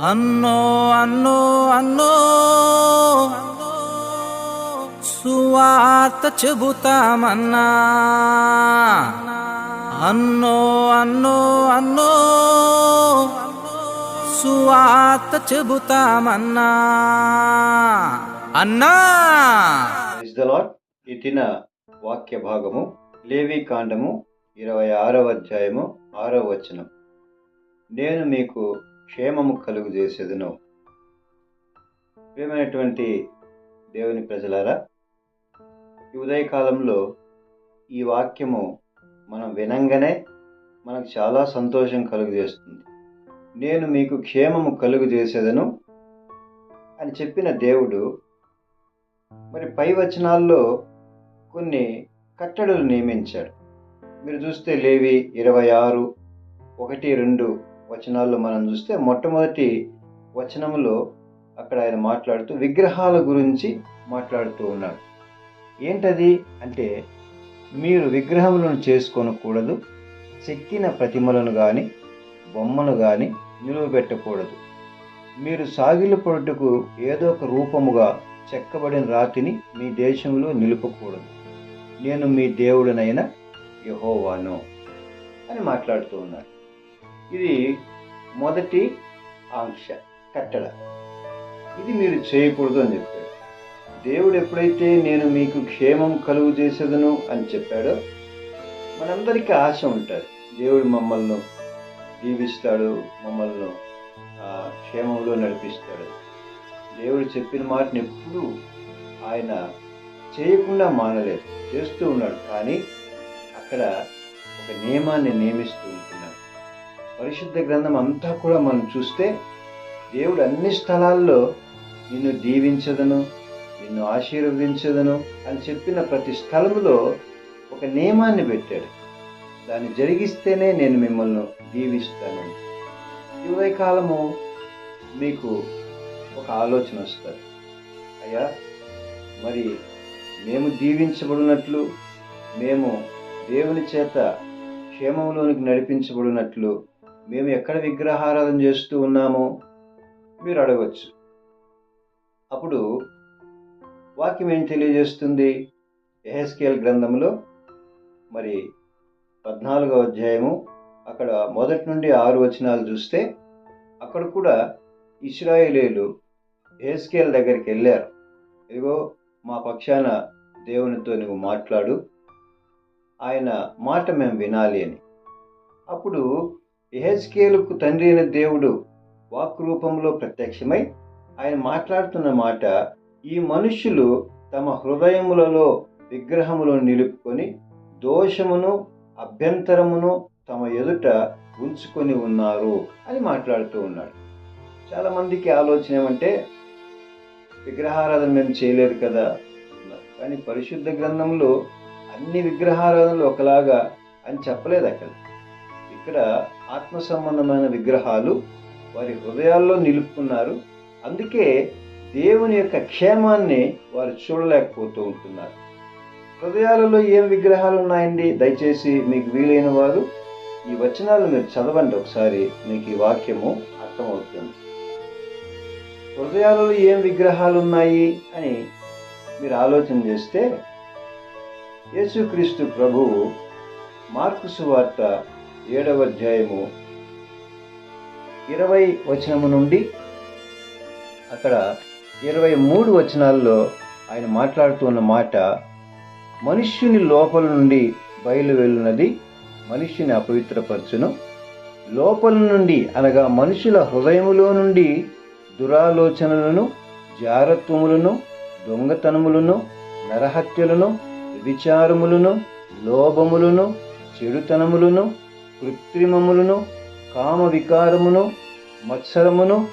అన్నో అన్నో అన్నో సువార్త చెబుతామన్నా. అన్నో అన్నో అన్నో సువార్త చెబుతామన్నా. అన్నా! ఇస్ ద ఈ దిన వాక్య భాగము లేవి కాండము ఇరవై ఆరవ అధ్యాయము ఆరవ వచనం. నేను మీకు క్షేమము కలుగు చేసేదను. ప్రియమైనటువంటి దేవుని ప్రజలారా ఈ ఉదయకాలంలో ఈ వాక్యము మనం వినంగానే మనకు చాలా సంతోషం కలుగు చేస్తుంది. నేను మీకు క్షేమము కలుగు చేసేదను అని చెప్పిన దేవుడు మరి పై వచనాల్లో కొన్ని కట్టడలు నియమించాడు. మీరు చూస్తే లేవి ఇరవై ఆరు ఒకటి రెండు వచనాల్లో మనం చూస్తే మొట్టమొదటి వచనంలో అక్కడ ఆయన మాట్లాడుతూ విగ్రహాల గురించి మాట్లాడుతూ ఉన్నాడు. ఏంటది? అంటే మీరు విగ్రహములను చేసుకొనకూడదు చెక్కిన ప్రతిమలను కానీ బొమ్మను కానీ నిలువబెట్టకూడదు. మీరు సాగిల పొడుటకు ఏదో ఒక రూపముగా చెక్కబడిన రాతిని మీ దేశంలో నిలుపకూడదు. నేను మీ దేవుడనైన యహోవాను అని మాట్లాడుతూ ఉన్నాడు. ఇది మొదటి ఆంక్ష కట్టడ. ఇది మీరు చేయకూడదు అని చెప్పాడు. దేవుడు ఎప్పుడైతే నేను మీకు క్షేమం కలుగు చేసేదను అని చెప్పాడో మనందరికీ ఆశ ఉంటుంది. దేవుడు మమ్మల్ని దీవిస్తాడు మమ్మల్ని ఆ, క్షేమంలో నడిపిస్తాడు. దేవుడు చెప్పిన మాటను ఎప్పుడూ ఆయన చేయకుండా మానలేదు చేస్తూ ఉన్నాడు. కానీ అక్కడ ఒక నియమాన్ని నియమిస్తూ ఉంటుంది. పరిశుద్ధ గ్రంథం అంతా కూడా మనం చూస్తే దేవుడు అన్ని స్థలాల్లో నిన్ను దీవించదను నిన్ను ఆశీర్వదించదను అని చెప్పిన ప్రతి స్థలములో ఒక నియమాన్ని పెట్టాడు. దాన్ని జరిగిస్తేనే నేను మిమ్మల్ని దీవిస్తాను. కాలము మీకు ఒక ఆలోచన వస్తుంది. అయ్యా మరి మేము దీవించబడినట్లు మేము దేవుని చేత క్షేమంలోనికి నడిపించబడినట్లు మేము ఎక్కడ విగ్రహారాధన చేస్తూ ఉన్నామో మీరు అడగవచ్చు అప్పుడు వాక్యం ఏం తెలియజేస్తుంది? ఎహెస్కేల్ గ్రంథంలో మరి పద్నాలుగవ అధ్యాయము అక్కడ మొదటి నుండి ఆరు వచనాలు చూస్తే అక్కడ కూడా ఇస్రాయేలీలు ఎహెస్కేల్ దగ్గరికి వెళ్ళారు. ఇదిగో మా పక్షాన దేవునితో నువ్వు మాట్లాడు. ఆయన మాట మేము వినాలి అని. అప్పుడు ఎహెస్కేలుకు తండ్రి అయిన దేవుడు వాక్ రూపంలో ప్రత్యక్షమై ఆయన మాట్లాడుతున్న మాట ఈ మనుష్యులు తమ హృదయములలో విగ్రహములను నిలుపుకొని దోషమును అభ్యంతరమును తమ ఎదుట ఉంచుకొని ఉన్నారు అని మాట్లాడుతూ ఉన్నాడు. చాలామందికి ఆలోచన ఏమంటే విగ్రహారాధన మేము చేయలేదు కదా కానీ పరిశుద్ధ గ్రంథంలో అన్ని విగ్రహారాధనలు ఒకలాగా అని చెప్పలేదు అక్కడ. ఇక్కడ ఆత్మ సంబంధమైన విగ్రహాలు వారి హృదయాల్లో నిలుపుకున్నారు. అందుకే దేవుని యొక్క క్షేమాన్ని వారు చూడలేకపోతూ ఉంటున్నారు. హృదయాలలో ఏం విగ్రహాలు ఉన్నాయండి? దయచేసి మీకు వీలైన వారు ఈ వచనాలు మీరు చదవండి ఒకసారి. మీకు ఈ వాక్యము అర్థమవుతుంది. హృదయాలలో ఏం విగ్రహాలు ఉన్నాయి అని మీరు ఆలోచన చేస్తే యేసుక్రీస్తు ప్రభువు మార్కు సువార్త ఏడవ అధ్యాయము. ఇరవై వచనము నుండి అక్కడ ఇరవై మూడు వచనాల్లో ఆయన మాట్లాడుతున్న మాట మనుష్యుని లోపల నుండి బయలు వెళ్ళినది మనిషిని అపవిత్రపరచును. లోపల నుండి అనగా మనుషుల హృదయములో నుండి దురాలోచనలను జారత్వములను దొంగతనములను నరహత్యలను విచారములను లోభములను చెడుతనములను కృత్రిమములను కామ వికారమును మత్సరమును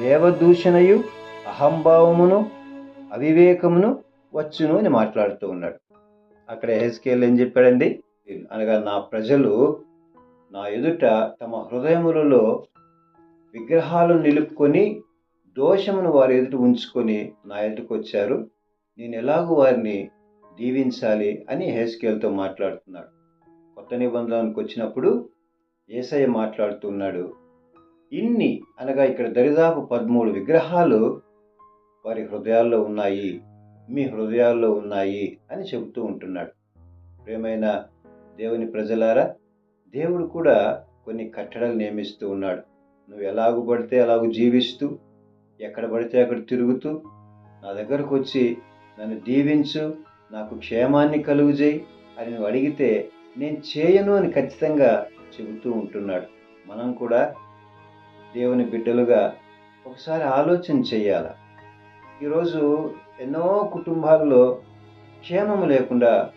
దేవదూషణయు అహంభావమును అవివేకమును వచ్చును అని మాట్లాడుతూ ఉన్నాడు. అక్కడ హెస్కేల్ ఏం చెప్పాడండి? అనగా నా ప్రజలు నా ఎదుట తమ హృదయములలో విగ్రహాలను నిలుపుకొని దోషమును వారి ఎదుట ఉంచుకొని నా ఎదుటకు వచ్చారు. నేను ఎలాగూ వారిని దీవించాలి అని హెస్కేల్తో మాట్లాడుతున్నాడు. కొత్త నిబంధనకు వచ్చినప్పుడు ఏసయ్య మాట్లాడుతున్నాడు ఇన్ని అనగా ఇక్కడ దరిదాపు పదమూడు విగ్రహాలు వారి హృదయాల్లో ఉన్నాయి మీ హృదయాల్లో ఉన్నాయి అని చెబుతూ ఉంటున్నాడు. ప్రేమైన దేవుని ప్రజలారా దేవుడు కూడా కొన్ని కట్టడలు నియమిస్తూ ఉన్నాడు. నువ్వు ఎలాగు పడితే అలాగూ జీవిస్తూ ఎక్కడ పడితే అక్కడ తిరుగుతూ నా దగ్గరకు వచ్చి నన్ను దీవించు నాకు క్షేమాన్ని కలుగుజేయి అని నువ్వు అడిగితే నేను చేయను అని ఖచ్చితంగా చెబుతూ ఉంటున్నాడు. మనం కూడా దేవుని బిడ్డలుగా ఒకసారి ఆలోచన చేయాల. ఈరోజు ఎన్నో కుటుంబాల్లో క్షేమము లేకుండా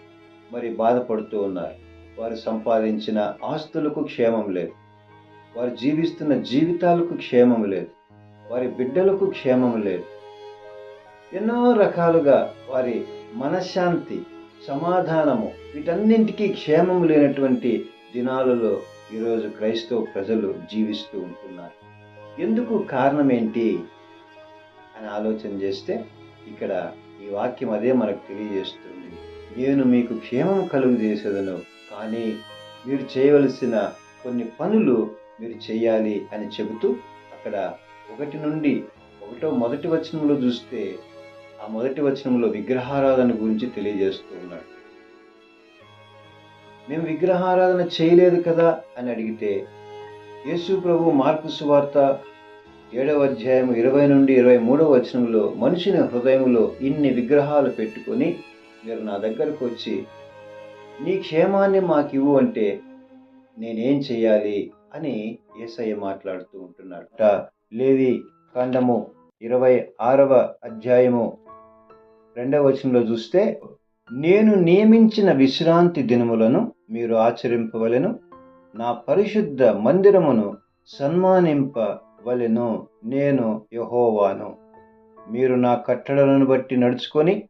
మరి బాధపడుతూ ఉన్నారు. వారు సంపాదించిన ఆస్తులకు క్షేమం లేదు. వారు జీవిస్తున్న జీవితాలకు క్షేమం లేదు. వారి బిడ్డలకు క్షేమం లేదు. ఎన్నో రకాలుగా వారి మనశ్శాంతి సమాధానము వీటన్నింటికీ క్షేమం లేనటువంటి దినాలలో ఈరోజు క్రైస్తవ ప్రజలు జీవిస్తూ ఉంటున్నారు. ఎందుకు కారణం ఏంటి అని ఆలోచన చేస్తే ఇక్కడ ఈ వాక్యం అదే మనకు తెలియజేస్తుంది. నేను మీకు క్షేమం కలుగు చేసేదను కానీ మీరు చేయవలసిన కొన్ని పనులు మీరు చేయాలి అని చెబుతూ అక్కడ ఒకటి నుండి ఒకటో మొదటి వచనంలో చూస్తే ఆ మొదటి వచనంలో విగ్రహారాధన గురించి తెలియజేస్తూ ఉన్నాడు. మేము విగ్రహారాధన చేయలేదు కదా అని అడిగితే యేసు ప్రభు మార్పు సువార్త ఏడవ అధ్యాయం ఇరవై నుండి ఇరవై మూడవ వచనంలో మనుషుని హృదయంలో ఇన్ని విగ్రహాలు పెట్టుకొని మీరు నా దగ్గరకు వచ్చి నీ క్షేమాన్ని మాకు ఇవ్వు అంటే నేనేం చేయాలి అని ఏసయ్య మాట్లాడుతూ ఉంటున్నాడట. లేవి కాండము ఇరవై ఆరవ అధ్యాయము రెండవ వచనంలో చూస్తే నేను నియమించిన విశ్రాంతి దినములను మీరు ఆచరింపవలెను. నా పరిశుద్ధ మందిరమును సన్మానింపవలెను. నేను యహోవాను. మీరు నా కట్టడలను బట్టి నడుచుకొని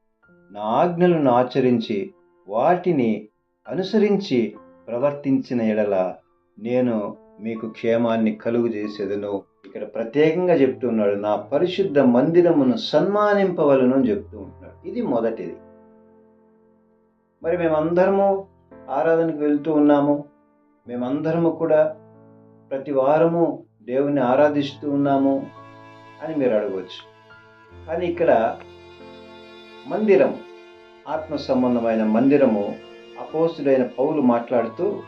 నా ఆజ్ఞలను ఆచరించి వాటిని అనుసరించి ప్రవర్తించిన ఎడల నేను మీకు క్షేమాన్ని కలుగు చేసేదను ఇక్కడ ప్రత్యేకంగా చెప్తున్నాడు నా పరిశుద్ధ మందిరమును సన్మానింపవలను అని చెప్తూ ఉంటున్నాడు. ఇది మొదటిది. మరి మేమందరము ఆరాధనకు వెళ్తూ ఉన్నాము. మేమందరము కూడా ప్రతి వారము దేవుని ఆరాధిస్తూ ఉన్నాము అని మీరు అడగవచ్చు. కానీ ఇక్కడ మందిరం ఆత్మ సంబంధమైన మందిరము అపోస్తుడైన పౌలు మాట్లాడుతూ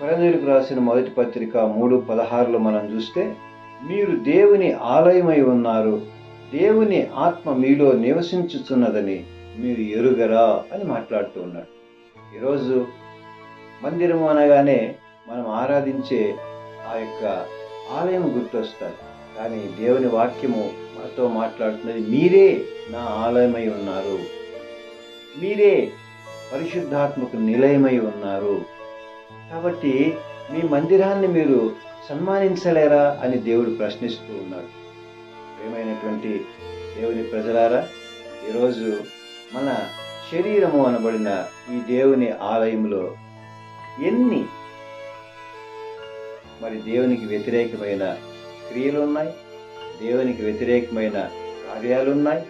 కొరందీలకు రాసిన మొదటి పత్రిక మూడు పదహారులో మనం చూస్తే మీరు దేవుని ఆలయమై ఉన్నారు. దేవుని ఆత్మ మీలో నివసించుతున్నదని మీరు ఎరుగరా? అని మాట్లాడుతూ ఉన్నాడు. ఈరోజు మందిరము అనగానే మనం ఆరాధించే ఆ యొక్క ఆలయం గుర్తొస్తారు కానీ దేవుని వాక్యము మనతో మాట్లాడుతున్నది మీరే నా ఆలయమై ఉన్నారు. మీరే పరిశుద్ధాత్మకు నిలయమై ఉన్నారు. కాబట్టి మీ మందిరాన్ని మీరు సన్మానించలేరా? అని దేవుడు ప్రశ్నిస్తూ ఉన్నాడు. ప్రేమైనటువంటి దేవుని ప్రజలారా ఈరోజు మన శరీరము అనబడిన ఈ దేవుని ఆలయంలో ఎన్ని మరి దేవునికి వ్యతిరేకమైన క్రియలున్నాయి దేవునికి వ్యతిరేకమైన కార్యాలు ఉన్నాయి?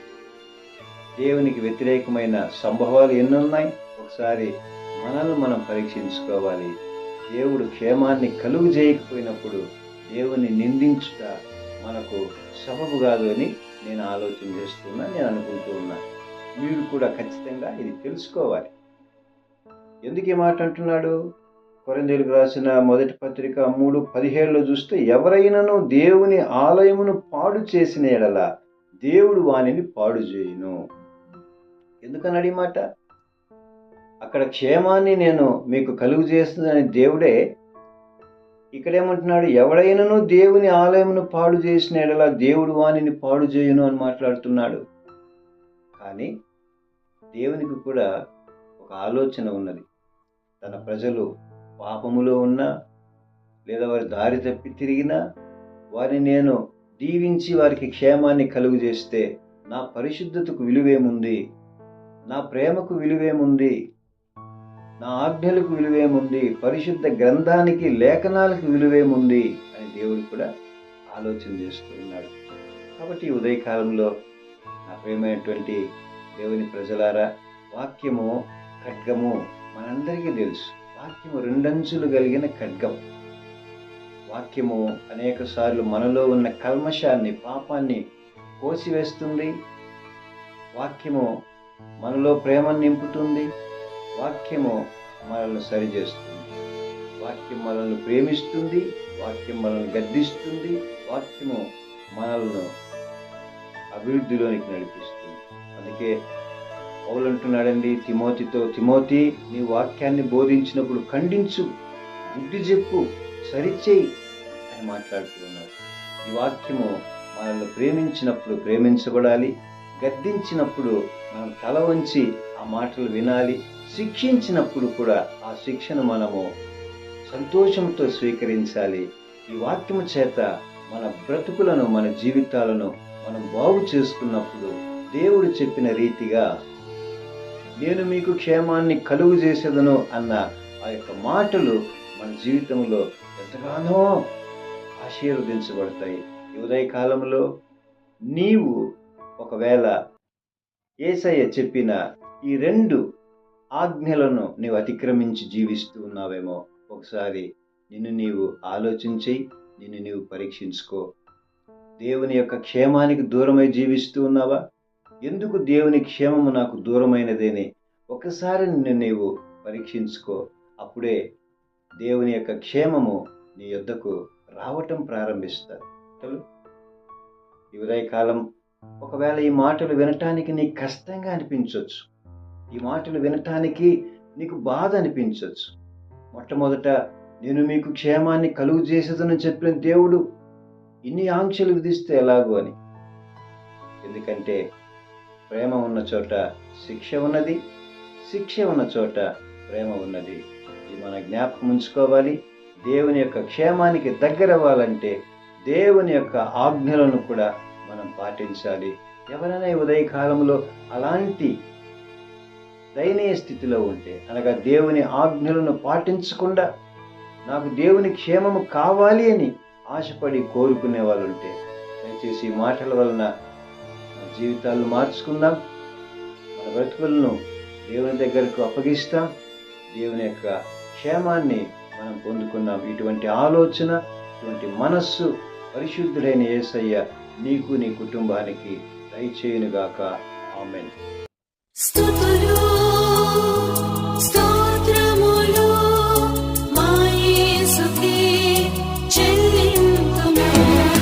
దేవునికి వ్యతిరేకమైన సంభవాలు ఎన్ని ఉన్నాయి? ఒకసారి మనల్ని మనం పరీక్షించుకోవాలి. దేవుడు క్షేమాన్ని కలుగు చేయకపోయినప్పుడు దేవుని నిందించుట మనకు సబబు కాదు అని నేను ఆలోచన చేస్తున్నా నేను అనుకుంటూ ఉన్నాను మీరు కూడా ఖచ్చితంగా ఇది తెలుసుకోవాలి. ఎందుకు ఈ మాట అంటున్నాడు? కొరందేలకు రాసిన మొదటి పత్రిక మూడు పదిహేడులో చూస్తే ఎవరైనాను దేవుని ఆలయమును పాడు చేసిన ఎడల దేవుడు వాణిని పాడు చేయను. ఎందుకని ఈ మాట? అక్కడ క్షేమాన్ని నేను మీకు కలుగు చేస్తుందని దేవుడే ఇక్కడేమంటున్నాడు? ఎవడైనను దేవుని ఆలయమును పాడు చేసిన ఎడల దేవుడు వాణిని పాడు చేయను అని మాట్లాడుతున్నాడు. కానీ దేవునికి కూడా ఒక ఆలోచన ఉన్నది. తన ప్రజలు పాపములో ఉన్నా లేదా వారి దారి తప్పి తిరిగినా వారిని నేను దీవించి వారికి క్షేమాన్ని కలుగు చేస్తే నా పరిశుద్ధతకు విలువేముంది? నా ప్రేమకు విలువేముంది? నా ఆజ్ఞలకు విలువేముంది? పరిశుద్ధ గ్రంథానికి లేఖనాలకు విలువేముంది? అని దేవుడు కూడా ఆలోచన చేస్తూ ఉన్నాడు. కాబట్టి ఉదయకాలంలో నా ప్రేమైనటువంటి దేవుని ప్రజలారా వాక్యము ఖడ్గము మనందరికీ తెలుసు. వాక్యము రెండంచులు కలిగిన ఖడ్గం. వాక్యము అనేక సార్లు మనలో ఉన్న కల్మషాన్ని పాపాన్ని కోసివేస్తుంది. వాక్యము మనలో ప్రేమను నింపుతుంది. వాక్యము మనల్ని సరిచేస్తుంది. వాక్యం మనల్ని ప్రేమిస్తుంది. వాక్యం మనల్ని గద్దిస్తుంది. వాక్యము మనల్ని అభివృద్ధిలోనికి నడిపిస్తుంది. అందుకే పౌలు అంటున్నాడండి తిమోతితో తిమోతి నీ వాక్యాన్ని బోధించినప్పుడు ఖండించు బుద్ధి చెప్పు సరిచేయి అని మాట్లాడుతున్నాడు. ఈ వాక్యము మనల్ని ప్రేమించినప్పుడు ప్రేమించబడాలి గద్దించినప్పుడు మనం తల వంచి ఆ మాటలు వినాలి శిక్షించినప్పుడు కూడా ఆ శిక్షను మనము సంతోషంతో స్వీకరించాలి. ఈ వాక్యము చేత మన బ్రతుకులను మన జీవితాలను మనం బాగు చేసుకున్నప్పుడు దేవుడు చెప్పిన రీతిగా నేను మీకు క్షేమాన్ని కలుగు చేసేదను అన్న ఆ యొక్క మాటలు మన జీవితంలో ఎంతగానో ఆశీర్వదించబడతాయి. ఉదయ కాలంలో నీవు ఒకవేళ ఏసయ్య చెప్పిన ఈ రెండు ఆజ్ఞలను నీవు అతిక్రమించి జీవిస్తూ ఉన్నావేమో ఒకసారి నిన్ను నీవు ఆలోచించి నిన్ను నీవు పరీక్షించుకో. దేవుని యొక్క క్షేమానికి దూరమై జీవిస్తూ ఉన్నావా? ఎందుకు దేవుని క్షేమము నాకు దూరమైనదేని? ఒకసారి నిన్ను నీవు పరీక్షించుకో. అప్పుడే దేవుని యొక్క క్షేమము నీ యొద్దకు రావటం ప్రారంభిస్తారు ఈ ఉదయకాలం ఒకవేళ ఈ మాటలు వినటానికి నీకు కష్టంగా అనిపించవచ్చు ఈ మాటలు వినటానికి నీకు బాధ అనిపించవచ్చు మొట్టమొదట నేను మీకు క్షేమాన్ని కలుగు చేసేదని చెప్పిన దేవుడు ఇన్ని ఆంక్షలు విధిస్తే ఎలాగో అని. ఎందుకంటే ప్రేమ ఉన్న చోట శిక్ష ఉన్నది శిక్ష ఉన్న చోట ప్రేమ ఉన్నది. ఇది మన జ్ఞాపకం ఉంచుకోవాలి. దేవుని యొక్క క్షేమానికి దగ్గర అవ్వాలంటే దేవుని యొక్క ఆజ్ఞలను కూడా మనం పాటించాలి. ఎవరైనా ఈ ఉదయకాలంలో అలాంటి దయనీయ స్థితిలో ఉంటే అనగా దేవుని ఆజ్ఞలను పాటించకుండా నాకు దేవుని క్షేమము కావాలి అని ఆశపడి కోరుకునే వాళ్ళు ఉంటే దయచేసి మాటల వలన మన జీవితాలను మార్చుకుందాం. మన బ్రతుకులను దేవుని దగ్గరకు అప్పగిస్తాం. దేవుని యొక్క క్షేమాన్ని మనం పొందుకుందాం. ఇటువంటి ఆలోచన ఇటువంటి మనస్సు పరిశుద్ధుడైన యేసయ్య నీకు నీ కుటుంబానికి దయచేయునుగాక. ఆమెన్. స్తుతులు